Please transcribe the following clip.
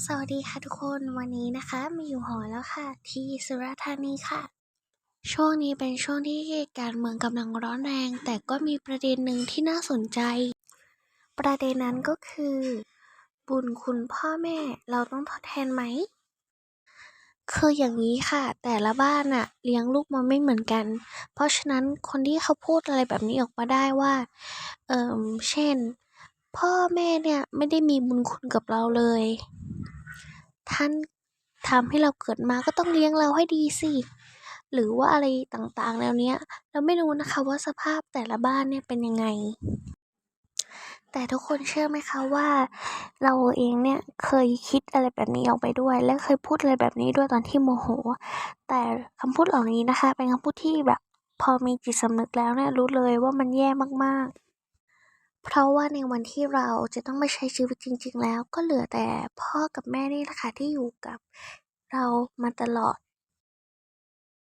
สวัสดีค่ะทุกคนวันนี้นะคะมาอยู่หอแล้วค่ะ ที่สุราษฎร์ธานีค่ะ ช่วงนี้เป็นช่วงที่การเมืองกำลังร้อนแรง แต่ก็มีประเด็นหนึ่งที่น่าสนใจ ประเด็นนั้นก็คือ บุญคุณพ่อแม่เราต้องทดแทนไหมคืออย่างนี้ค่ะ แต่ละบ้านอะเลี้ยงลูกมาไม่เหมือนกัน เพราะฉะนั้นคนที่เขาพูดอะไรแบบนี้ออกมาได้ว่าเออเช่น พ่อแม่เนี่ยไม่ได้มีบุญคุณกับเราเลย ท่านทำให้เราเกิดมาก็ต้องเลี้ยงเราให้ดีสิ หรือว่าอะไรต่างๆ แนวเนี้ย เราไม่รู้นะคะว่าสภาพแต่ละบ้านเนี่ยเป็นยังไง แต่ทุกคนเชื่อไหมคะว่า เราเองเนี่ยเคยคิดอะไรแบบนี้ออกไปด้วย และเคยพูดอะไรแบบนี้ด้วยตอนที่โมโห แต่คำพูดเหล่านี้นะคะ เป็นคำพูดที่แบบพอมีจิตสำนึกแล้วเนี่ยรู้เลยว่ามันแย่มากๆ เพราะว่าในวันที่เราจะต้องไปใช้ชีวิตจริง ๆ แล้วก็เหลือแต่พ่อกับแม่นี่แหละค่ะที่อยู่กับเรามาตลอด